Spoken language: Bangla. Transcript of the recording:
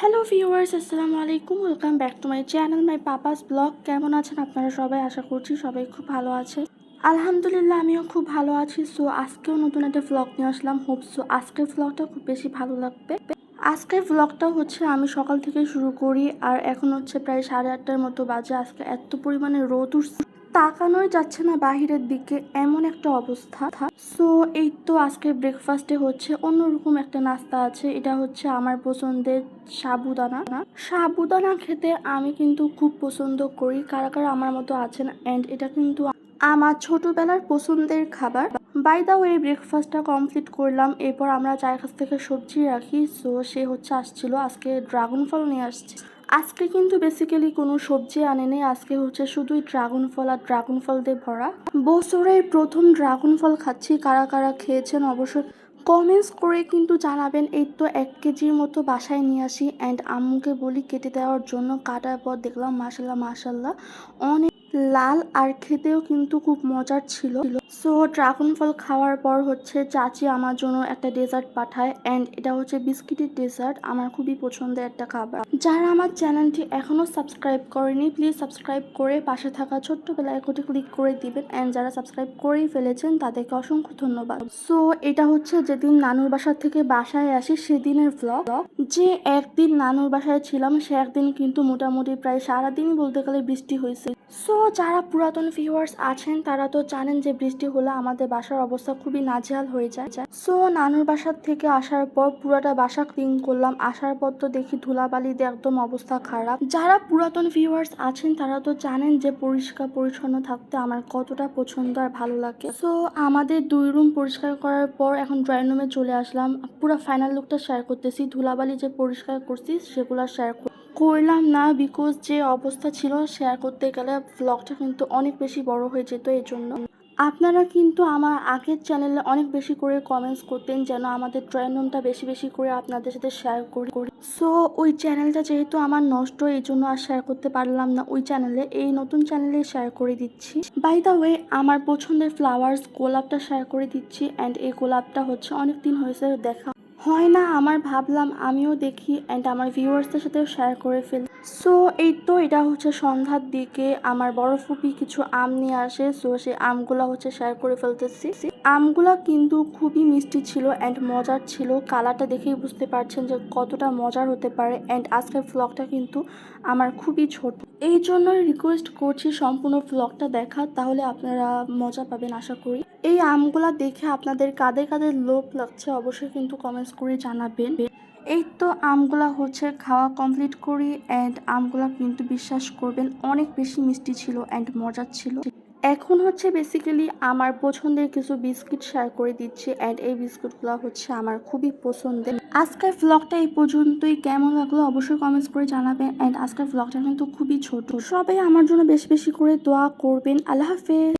হ্যালো ভিউয়ার্স আসসালামু আলাইকুম। Welcome back to my channel my papa's blog কেমন আছেন আপনারা সবাই? আশা করছি সবাই খুব ভালো আছে আলহামদুলিল্লাহ, আমিও খুব ভালো আছি। সো আজকেও নতুন একটা ভ্লগ নিয়ে আসলাম। হোপ সো আজকের ভ্লগটা খুব বেশি ভালো লাগবে। আজকের ভ্লগটা হচ্ছে, আমি সকাল থেকে শুরু করি। আর এখন হচ্ছে প্রায় সাড়ে আটটার মতো বাজে। আজকে এত পরিমাণে রোদ উঠছে। তাকানোই যাচ্ছে না বাহিরের দিকে, এমন একটা অবস্থা। সো এই তো আজকে ব্রেকফাস্টে হচ্ছে অন্যরকম একটা নাস্তা আছে, এটা হচ্ছে আমার পছন্দের সাবুদানা। সাবুদানা খেতে আমি কিন্তু খুব পছন্দ করি, কারা কারা আমার মতো আছেন অ্যান্ড এটা কিন্তু আমার ছোটবেলার পছন্দের খাবার। বাই দা ওয়ে ব্রেকফাস্টটা কমপ্লিট করলাম, এরপর আমরা চায়ের কাছ থেকে সবজি রাখি সো সে হচ্ছে আসছিল, আজকে ড্রাগন ফল নিয়ে আসছে। আজকে কিন্তু বেসিক্যালি কোনো সবজি আনে নেই। আজকে হচ্ছে শুধুই ড্রাগন ফল আর ড্রাগন ফল দিয়ে ভরা। বছরের প্রথম ড্রাগন ফল খাচ্ছি। কারা কারা খেয়েছেন অবশ্যই কমেন্টস করে কিন্তু জানাবেন। এই তো এক কেজির মতো বাসায় নিয়ে আসি। অ্যান্ড আম্মুকে বলি কেটে দেওয়ার জন্য কাটার পর দেখলাম মাসাল্লাহ মাসাল্লাহ অনেক লাল আর খেতেও কিন্তু খুব মজার ছিল। সো ড্রাগন ফল খাওয়ার পর হচ্ছে চাচি আমার জন্য একটা ডেজার্ট পাঠায় অ্যান্ড এটা হচ্ছে বিস্কিটের ডেজার্ট আমার খুবই পছন্দের একটা খাবার। যারা আমার চ্যানেলটি এখনও সাবস্ক্রাইব করেনি প্লিজ সাবস্ক্রাইব করে পাশে থাকা ছোট্ট বেলায় কোটি ক্লিক করে দিবেন অ্যান্ড যারা সাবস্ক্রাইব করেই ফেলেছেন, তাদেরকে অসংখ্য ধন্যবাদ। সো এটা হচ্ছে যেদিন নানুর বাসা থেকে বাসায় আসি, সেদিনের ব্লগ যে একদিন নানুর বাসায় ছিলাম, সে একদিন কিন্তু মোটামুটি প্রায় সারাদিনই বলতে গেলে বৃষ্টি হয়েছে। সো যারা পুরাতন ভিউয়ার্স আছেন, তারা তো জানেন যে বৃষ্টি হলে আমাদের বাসার অবস্থা খুবই নাজেহাল হয়ে যায়। সো নানুর বাসার থেকে আসার পর পুরাটা বাসা ক্লিন করলাম। আসার পর তো দেখি ধুলাবালি দিয়ে একদম অবস্থা খারাপ। যারা পুরাতন ভিউয়ার্স আছেন, তারা তো জানেন যে পরিষ্কার পরিচ্ছন্ন থাকতে আমার কতটা পছন্দ আর ভালো লাগে। সো আমাদের দুই রুম পরিষ্কার করার পর এখন ড্রয়িং রুমে চলে আসলাম। পুরো ফাইনাল লুকটা শেয়ার করতেছি। ধুলাবালি যে পরিষ্কার করছি, সেগুলো শেয়ার করলাম না বিকজ যে অবস্থা ছিল শেয়ার করতে গেলে ব্লগটা কিন্তু অনেক বেশি বড় হয়ে যেত এই জন্য আপনারা কিন্তু আমার আগের চ্যানেলে অনেক বেশি করে কমেন্টস করতেন যেন আমাদের ড্রয়িং রুমটা বেশি বেশি করে আপনাদের সাথে শেয়ার করি সো ওই চ্যানেলটা যেহেতু আমার নষ্ট এই জন্য আর শেয়ার করতে পারলাম না। ওই চ্যানেলে এই নতুন চ্যানেলে শেয়ার করে দিচ্ছি। বাই দ্য ওয়ে আমার পছন্দের ফ্লাওয়ার্স গোলাপটা শেয়ার করে দিচ্ছি অ্যান্ড এই গোলাপটা হচ্ছে অনেক দিন হয়েছে দেখা হয় না, আমার ভাবলাম আমিও দেখি অ্যান্ড আমার ভিউয়ার্সদের সাথেও শেয়ার করে ফেলি। সো এই তো এটা হচ্ছে সন্ধ্যার দিকে, আমার বড় ফুপি কিছু আম নিয়ে আসে সো সেই আমগুলো হচ্ছে শেয়ার করে ফেলতেছি। আমগুলো কিন্তু খুবই মিষ্টি ছিল অ্যান্ড মজার ছিল। কালারটা দেখেই বুঝতে পারছেন যে কতটা মজার হতে পারে অ্যান্ড আজকের ব্লগটা কিন্তু আমার খুবই ছোট। এই জন্যই রিকোয়েস্ট করছি সম্পূর্ণ ব্লগটা দেখা, তাহলে আপনারা মজা পাবেন আশা করি। এই আমগুলা দেখে আপনাদের কাদের কাদের লোভ লাগছে অবশ্যই কিন্তু কমেন্টস করে জানাবেন। এই তো আমগুলা হচ্ছে খাওয়া কমপ্লিট করি অ্যান্ড আমগুলা কিন্তু বিশ্বাস করবেন, অনেক বেশি মিষ্টি ছিল অ্যান্ড মজার ছিল। এখন হচ্ছে বেসিক্যালি আমার পছন্দের কিছু বিস্কিট শেয়ার করে দিচ্ছি অ্যান্ড এই বিস্কুটগুলো হচ্ছে আমার খুবই পছন্দের। আজকের ব্লগটা এই পর্যন্তই। কেমন লাগল অবশ্যই কমেন্টস করে জানাবেন অ্যান্ড আজকের ব্লগটা কিন্তু খুবই ছোট। সবাই আমার জন্য বেশি বেশি করে দোয়া করবেন। আল্লাহ হাফেজ।